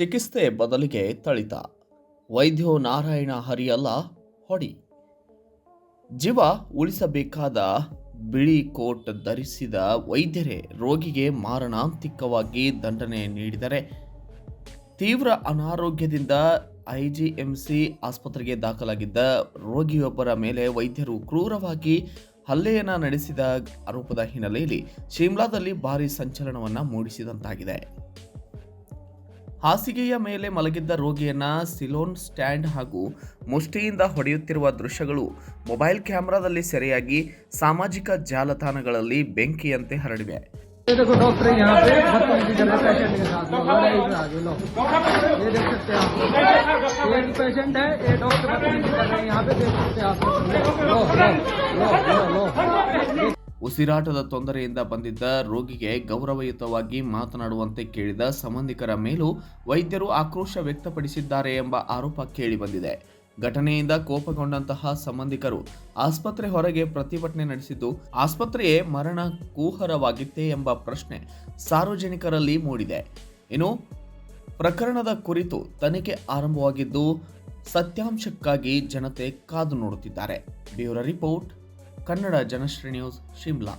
ಚಿಕಿತ್ಸೆ ಬದಲಿಗೆ ತಳಿತ. ವೈದ್ಯೋ ನಾರಾಯಣ ಹರಿಯಲ್ಲ ಹೊಡಿ. ಜೀವ ಉಳಿಸಬೇಕಾದ ಬಿಳಿ ಕೋಟ್ ಧರಿಸಿದ ವೈದ್ಯರೇ ರೋಗಿಗೆ ಮಾರಣಾಂತಿಕವಾಗಿ ದಂಡನೆ ನೀಡಿದರೆ ತೀವ್ರ ಅನಾರೋಗ್ಯದಿಂದ ಐಜಿಎಂಸಿ ಆಸ್ಪತ್ರೆಗೆ ದಾಖಲಾಗಿದ್ದ ರೋಗಿಯೊಬ್ಬರ ಮೇಲೆ ವೈದ್ಯರು ಕ್ರೂರವಾಗಿ ಹಲ್ಲೆಯನ್ನು ನಡೆಸಿದ ಆರೋಪದ ಹಿನ್ನೆಲೆಯಲ್ಲಿ ಶಿಮ್ಲಾದಲ್ಲಿ ಭಾರೀ ಸಂಚಲನವನ್ನು ಮೂಡಿಸಿದಂತಾಗಿದೆ. ಹಾಸಿಗೆಯ ಮೇಲೆ ಮಲಗಿದ್ದ ರೋಗಿಯನ್ನ ಸಿಲೋನ್ ಸ್ಟ್ಯಾಂಡ್ ಹಾಗೂ ಮುಷ್ಟಿಯಿಂದ ಹೊಡೆಯುತ್ತಿರುವ ದೃಶ್ಯಗಳು ಮೊಬೈಲ್ ಕ್ಯಾಮೆರಾದಲ್ಲಿ ಸೆರೆಯಾಗಿ ಸಾಮಾಜಿಕ ಜಾಲತಾಣಗಳಲ್ಲಿ ಬೆಂಕಿಯಂತೆ ಹರಡಿವೆ ಉಸಿರಾಟದ ತೊಂದರೆಯಿಂದ ಬಂದಿದ್ದ ರೋಗಿಗೆ ಗೌರವಯುತವಾಗಿ ಮಾತನಾಡುವಂತೆ ಕೇಳಿದ ಸಂಬಂಧಿಕರ ಮೇಲೂ ವೈದ್ಯರು ಆಕ್ರೋಶ ವ್ಯಕ್ತಪಡಿಸಿದ್ದಾರೆ ಎಂಬ ಆರೋಪ ಕೇಳಿಬಂದಿದೆ. ಘಟನೆಯಿಂದ ಕೋಪಗೊಂಡಂತಹ ಸಂಬಂಧಿಕರು ಆಸ್ಪತ್ರೆ ಹೊರಗೆ ಪ್ರತಿಭಟನೆ ನಡೆಸಿದ್ದು ಆಸ್ಪತ್ರೆಯೇ ಮರಣ ಕೂಹರವಾಗಿತ್ತೇ ಎಂಬ ಪ್ರಶ್ನೆ ಸಾರ್ವಜನಿಕರಲ್ಲಿ ಮೂಡಿದೆ. ಇನ್ನು ಪ್ರಕರಣದ ಕುರಿತು ತನಿಖೆ ಆರಂಭವಾಗಿದ್ದು ಸತ್ಯಾಂಶಕ್ಕಾಗಿ ಜನತೆ ಕಾದು ನೋಡುತ್ತಿದ್ದಾರೆ. Bureau report Kannada Janashree news Shimla.